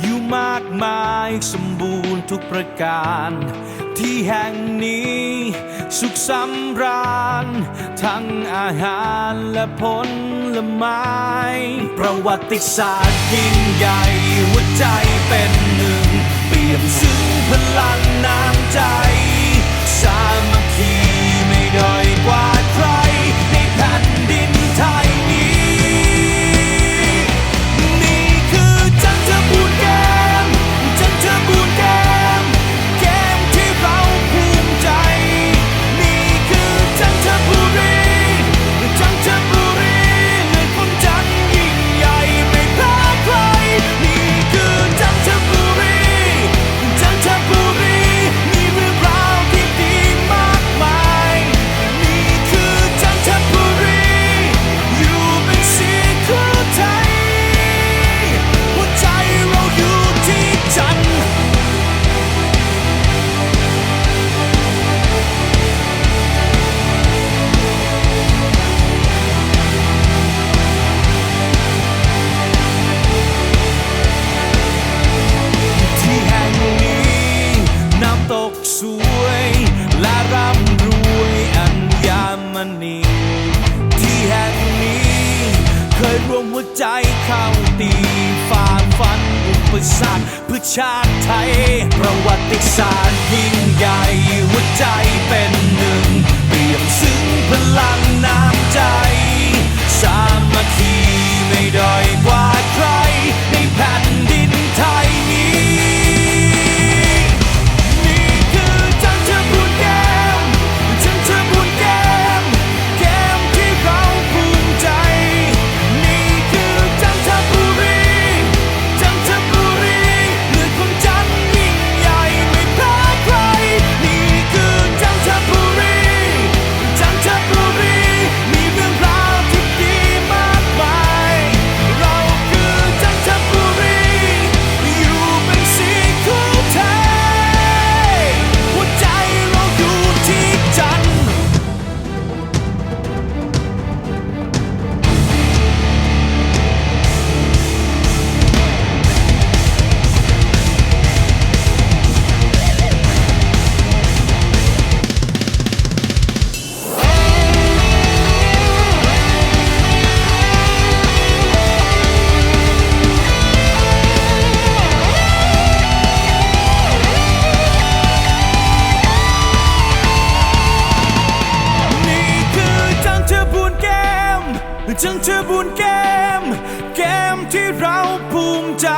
อยู่มากมายสมบูรณ์ทุกประการ ที่แห่งนี้ สุขสำราญ ทั้งอาหารและผลไม้ ประวัติศาสตร์ยิ่งใหญ่หัวใจเป็นหนึ่ง เปี่ยมสุ ณีที่แห่งนี้ เคยรวมหัวใจเข้าตีฝ่าฟันอุปสรรคเพื่อชาติไทย ประวัติศาสตร์ยิ่งใหญ่หัวใจเป็นหนึ่งเปี่ยมซึ้งพลังน้ำใจ สามัคคี ทั้งเธอบุญเกม เกมที่เราภูมิใจ